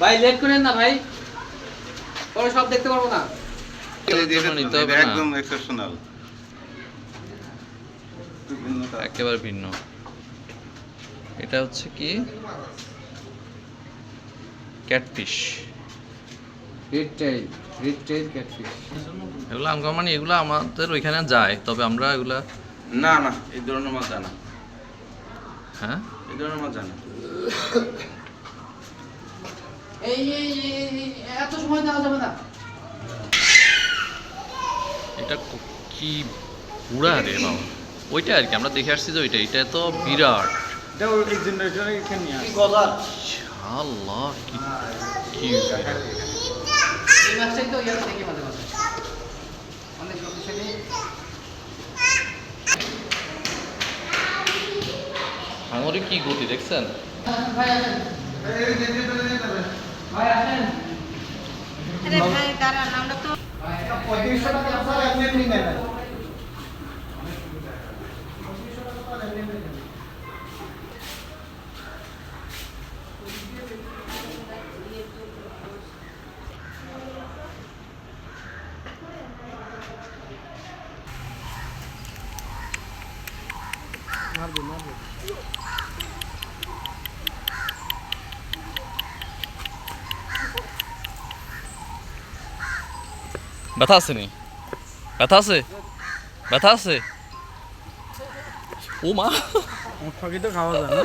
ভাই লেট করেন না ভাই। পরে সব দেখতে পারব না। একদম এক্সেপশনাল একেবারে ভিন্ন। এটা হচ্ছে কি? Catfish red tail red tail catfish এগুলো আমগা মানে এগুলো আমাদের ওইখানে যায় তবে আমরা এগুলা না না এই ধরনের মাছ জানা হ্যাঁ? এই ধরনের মাছ জানা এই এই এই, এই, এত সময় দেওয়া যাবে না। এটা কি পুরা রে বাবা। ওইটা আর কি আমরা দেখে আসছি যে ওইটা এটা তো বিরাট। আল্লাহ কি কি এই মাছটাই তো ইয়াতে দেখি মাঝে মাঝে। অনেক শক্তিশালী। হাঙরে কি গতি দেখছেন? ভাই আসেন। ভাই আসেন। আরে ভাই দাঁড়ান আমরা তো ব্যথা আছে নি ব্যথা আছে ব্যথা আছে ও মা ফাঁকি তো খাওয়া যায় না